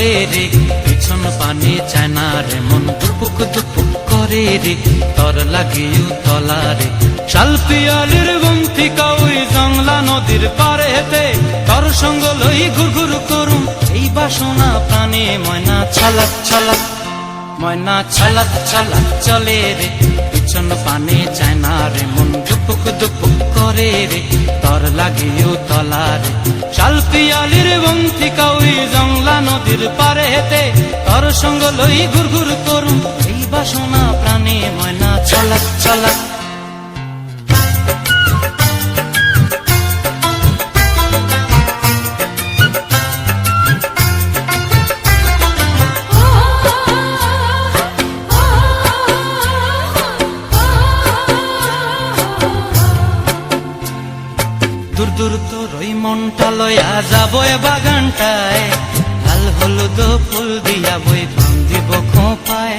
রে। পিছন পানি চায় না রে, মন দুপুক দুপুক করে রে। তর লাগিও তলা রে। শাল পিয়ালির বন্তি কাউই জংলা নদীর পারে হেতে তর সঙ্গ লই ঘুর ঘুর করুম। এই বাসনা প্রাণে ময়না ছালাক ছালাক, ময়না ছালাক ছালাক চলে রে। পিছন পানে চায় না রে, মন দুপুক দুপুক করে রে। তর লাগিও তলা রে। শাল পিয়ালির নদীর পারে হেতে তর সঙ্গ লই ঘুর ঘুর করুম। এই বাসনা প্রাণে ময়না ছালাক ছালাক। দূর দূর তোর ওই মনটা লয়া যাব বাগানটায়। হলুদ ফুল দিয়া বই পাম দিব খোপায়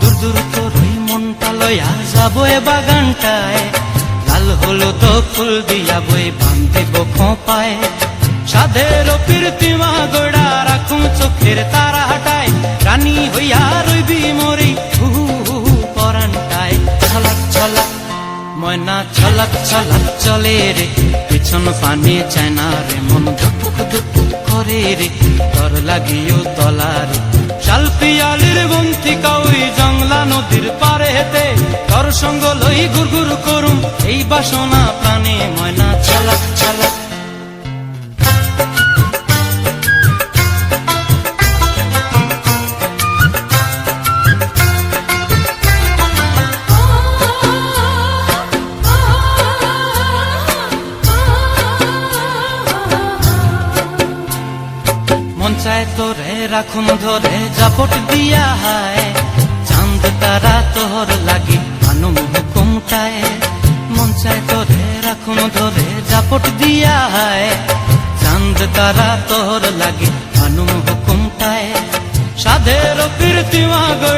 দূর দূর তোর ওই মনটা লয়া যাব এ বাগানটায়। লাল হলুদ ফুল দিয়া বই পাম দিব খোপায় সাধের প্রীতিমা গোড়া রাখুন চোখের তারা হাটায় রানী হইয়া রইবি মরি হু হু পরানটায় ছলাক ছলাক ময়না ছলাক ছলাক, চলে রে পিছন পানি চায় না রে মন ধুপুক ধুপুক। করে রে তর লাগিও তলার। শালপিয়ালির শাল পিয়ালির বন্তি কাউই জংলা নদীর পারে হেতে তর সঙ্গ লই গুর গুর করুম, এই বাসনা প্রাণে ময়না ছলাক ছলাক চায় তোরে, রাখুন ধরে, জাপট দিয়া হায়। চাঁদ তারা তোর লাগি মানু হুকুমটায় মন চায় তোরে, রাখুন ধরে, জাপট দিয়া হায়। চাঁদ তারা তোর লাগি মানু হুকুমটায় সাধের কীর্তিমা গোড়া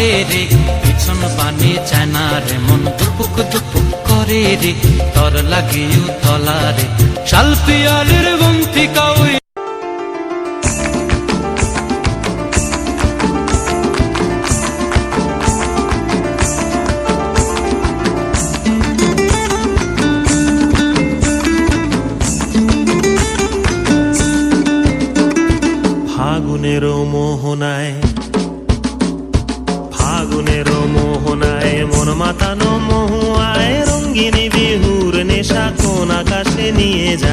চলে রে, পিছন পানে চায়না রে, মন দুপুক দুপুক করে রে, তর লাগিও তলা রে। শাল পিয়ালির বন্তি কাউই